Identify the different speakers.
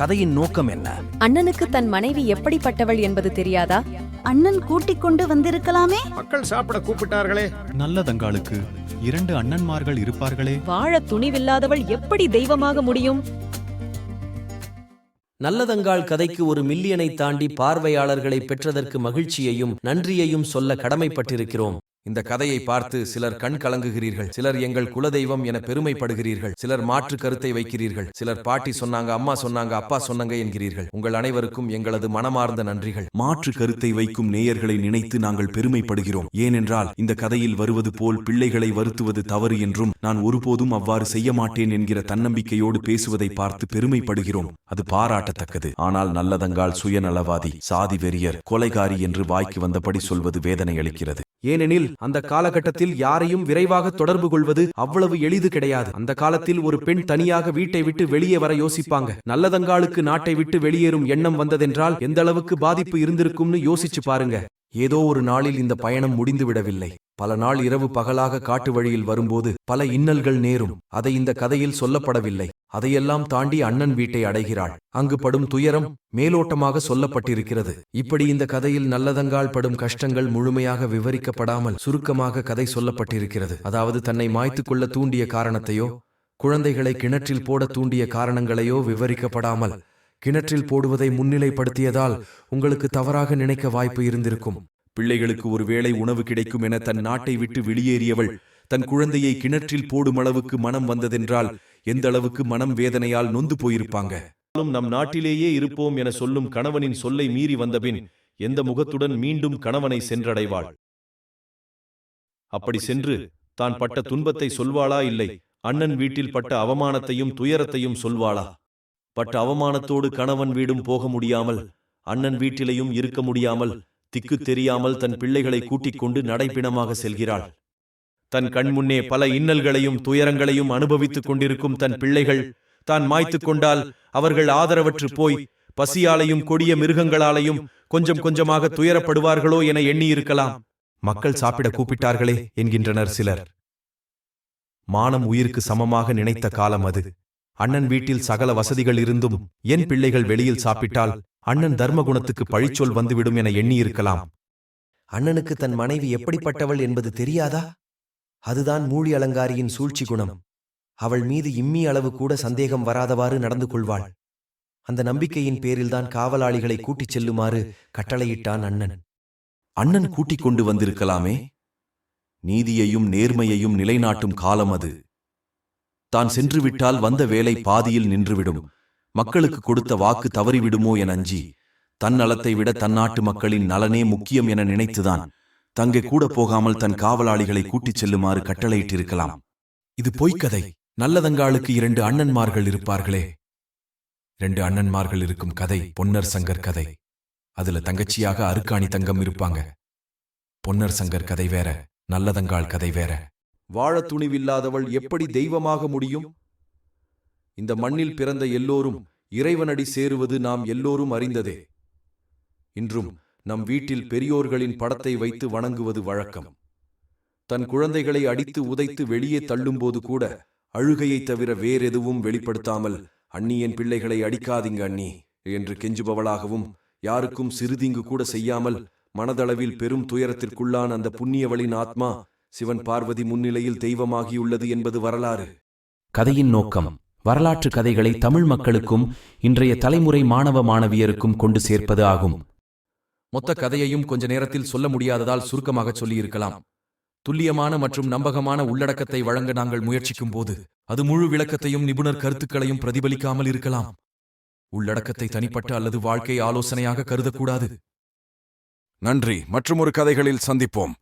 Speaker 1: கதையின் நோக்கம் என்ன?
Speaker 2: அண்ணனுக்கு தன் மனைவி எப்படிப்பட்டவள் என்பது தெரியாதா?
Speaker 3: அண்ணன் கூட்டிக் கொண்டு வந்திருக்கலாமே?
Speaker 4: மக்கள் சாப்பிட கூப்பிட்டார்களே.
Speaker 5: நல்லதங்காளுக்கு இரண்டு அண்ணன்மார்கள் இருப்பார்களே.
Speaker 2: வாழ துணிவில்லாதவள் எப்படி தெய்வமாக முடியும்?
Speaker 6: நல்லதங்காள் கதைக்கு ஒரு மில்லியனை தாண்டி பார்வையாளர்களை பெற்றதற்கு மகிழ்ச்சியையும் நன்றியையும் சொல்ல கடமைப்பட்டிருக்கிறோம்.
Speaker 1: இந்த கதையை பார்த்து சிலர் கண் கலங்குகிறீர்கள். சிலர் எங்கள் குலதெய்வம் என பெருமைப்படுகிறீர்கள். சிலர் மாற்று கருத்தை வைக்கிறீர்கள். சிலர் பாட்டி சொன்னாங்க அம்மா சொன்னாங்க அப்பா சொன்னாங்க என்கிறீர்கள். உங்கள் அனைவருக்கும் எங்களது மனமார்ந்த நன்றிகள்.
Speaker 7: மாற்று கருத்தை வைக்கும் நேயர்களை நினைத்து நாங்கள் பெருமைப்படுகிறோம். ஏனென்றால் இந்த கதையில் வருவது போல் பிள்ளைகளை வருத்துவது தவறு என்றும் நான் ஒருபோதும் அவ்வாறு செய்ய மாட்டேன் என்கிற தன்னம்பிக்கையோடு பேசுவதை பார்த்து பெருமைப்படுகிறோம். அது பாராட்டத்தக்கது. ஆனால் நல்லதங்கால் சுயநலவாதி சாதி வெறியர் கொலைகாரி என்று வாய்க்கு வந்தபடி சொல்வது வேதனை அளிக்கிறது.
Speaker 1: ஏனெனில் அந்த காலகட்டத்தில் யாரையும் விரைவாக தொடர்பு கொள்வது அவ்வளவு எளிது கிடையாது. அந்த காலத்தில் ஒரு பெண் தனியாக வீட்டை விட்டு வெளியே வர யோசிப்பாங்க. நல்லதங்காளுக்கு நாட்டை விட்டு வெளியேறும் எண்ணம் வந்ததென்றால் எந்த அளவுக்கு பாதிப்பு இருந்திருக்கும்னு யோசிச்சு பாருங்க. ஏதோ ஒரு நாளில் இந்த பயணம் முடிந்து விடவில்லை பல நாள் இரவு பகலாக காட்டு வழியில் வரும்போது பல இன்னல்கள் நேரும். அதை இந்த கதையில் சொல்லப்படவில்லை. அதையெல்லாம் தாண்டி அண்ணன் வீட்டை அடைகிறாள். அங்கு படும் துயரம் மேலோட்டமாக சொல்லப்பட்டிருக்கிறது. இப்படி இந்த கதையில் நல்லதங்கால் படும் கஷ்டங்கள் முழுமையாக விவரிக்கப்படாமல் சுருக்கமாக கதை சொல்லப்பட்டிருக்கிறது. அதாவது தன்னை மாய்த்து கொள்ள தூண்டிய காரணத்தையோ குழந்தைகளை கிணற்றில் போட தூண்டிய காரணங்களையோ விவரிக்கப்படாமல் கிணற்றில் போடுவதை முன்னிலைப்படுத்தியதால் உங்களுக்கு தவறாக நினைக்க வாய்ப்பு இருந்திருக்கும்.
Speaker 7: பிள்ளைகளுக்கு ஒருவேளை உணவு கிடைக்கும் என தன் நாட்டை விட்டு வெளியேறியவள் தன் குழந்தையை கிணற்றில் போடும் அளவுக்கு மனம் வந்ததென்றால் எந்த அளவுக்கு மனம் வேதனையால் நொந்து போயிருப்பாங்க?
Speaker 8: நம் நாட்டிலேயே இருப்போம் என சொல்லும் கணவனின் சொல்லை மீறி வந்தபின் எந்த முகத்துடன் மீண்டும் கணவனை சென்றடைவாள்? அப்படி சென்று தான் பட்ட துன்பத்தை சொல்வாளா இல்லை? அண்ணன் வீட்டில் பட்ட அவமானத்தையும் துயரத்தையும் சொல்வாளா? பட்ட அவமானத்தோடு கணவன் வீடும் போக முடியாமல் அண்ணன் வீட்டிலையும் இருக்க முடியாமல் திக்கு தெரியாமல் தன் பிள்ளைகளை கூட்டிக் கொண்டு நடைப்பிணமாக செல்கிறாள். தன் கண் முன்னே பல இன்னல்களையும் துயரங்களையும் அனுபவித்துக் கொண்டிருக்கும் தன் பிள்ளைகள் தான் மாய்த்துக் கொண்டால் அவர்கள் ஆதரவற்று போய் பசியாலையும் கொடிய மிருகங்களாலையும் கொஞ்சம் கொஞ்சமாக துயரப்படுவார்களோ என எண்ணியிருக்கலாம்.
Speaker 1: மக்கள் சாப்பிட கூப்பிட்டார்களே என்கின்றனர் சிலர். மானம் உயிருக்கு சமமாக நினைத்த காலம் அது. அண்ணன் வீட்டில் சகல வசதிகள் இருந்தும் என் பிள்ளைகள் வெளியில் சாப்பிட்டால் அண்ணன் தர்மகுணத்துக்கு பழிச்சொல் வந்துவிடும் என எண்ணியிருக்கலாம்.
Speaker 6: அண்ணனுக்கு தன் மனைவி எப்படிப்பட்டவள் என்பது தெரியாதா? அதுதான் மூழி அலங்காரியின் சூழ்ச்சி குணம். அவள் மீது இம்மி அளவு கூட சந்தேகம் வராதவாறு நடந்து கொள்வாள். அந்த நம்பிக்கையின் பேரில்தான் காவலாளிகளை கூட்டிச் செல்லுமாறு கட்டளையிட்டான் அண்ணன்.
Speaker 7: அண்ணன் கூட்டிக் கொண்டு வந்திருக்கலாமே. நீதியையும் நேர்மையையும் நிலைநாட்டும் காலம் அது. தான் சென்றுவிட்டால் வந்த வேலை பாதியில் நின்றுவிடும். மக்களுக்கு கொடுத்த வாக்கு தவறிவிடுமோ என அஞ்சி தன் நலத்தை விட தன்னாட்டு மக்களின் நலனே முக்கியம் என நினைத்துதான் தங்கை கூட போகாமல் தன் காவலாளிகளை கூட்டிச் செல்லுமாறு கட்டளையிட்டிருக்கலாம்.
Speaker 1: இது பொய்க்கதை நல்லதங்காளுக்கு இரண்டு அண்ணன்மார்கள் இருப்பார்களே. ரெண்டு அண்ணன்மார்கள் இருக்கும் கதை பொன்னர் சங்கர் கதை. அதுல தங்கச்சியாக அருக்காணி தங்கம் இருப்பாங்க. பொன்னர் சங்கர் கதை வேற நல்லதங்காள் கதை வேற.
Speaker 8: வாழத் துணிவில்லாதவள் எப்படி தெய்வமாக முடியும்? இந்த மண்ணில் பிறந்த எல்லோரும் இறைவனடி சேருவது நாம் எல்லோரும் அறிந்ததே. இன்றும் நம் வீட்டில் பெரியோர்களின் படத்தை வைத்து வணங்குவது வழக்கம். தன் குழந்தைகளை அடித்து உதைத்து வெளியே தள்ளும்போது கூட அழுகையைத் தவிர வேறெதுவும் வெளிப்படுத்தாமல் அண்ணியின் பிள்ளைகளை அடிக்காதீங்க அண்ணி என்று கெஞ்சுபவளாகவும் யாருக்கும் சிறுதீங்கு கூட செய்யாமல் மனதளவில் பெரும் துயரத்திற்குள்ளான அந்த புண்ணியவளின் ஆத்மா சிவன் பார்வதி முன்னிலையில் தெய்வமாகியுள்ளது என்பது வரலாறு.
Speaker 9: கதையின் நோக்கம். வரலாற்று கதைகளை தமிழ் மக்களுக்கும் இன்றைய தலைமுறை மாணவ மாணவியருக்கும் கொண்டு சேர்ப்பது ஆகும்.
Speaker 1: மொத்த கதையையும் கொஞ்ச நேரத்தில் சொல்ல முடியாததால் சுருக்கமாகச் சொல்லியிருக்கலாம். துல்லியமான மற்றும் நம்பகமான உள்ளடக்கத்தை வழங்க நாங்கள் முயற்சிக்கும் போது அது முழு விளக்கத்தையும் நிபுணர் கருத்துக்களையும் பிரதிபலிக்காமல் இருக்கலாம். உள்ளடக்கத்தை தனிப்பட்ட அல்லது வாழ்க்கை ஆலோசனையாக கருதக்கூடாது.
Speaker 7: நன்றி. மற்றும் ஒரு கதைகளில் சந்திப்போம்.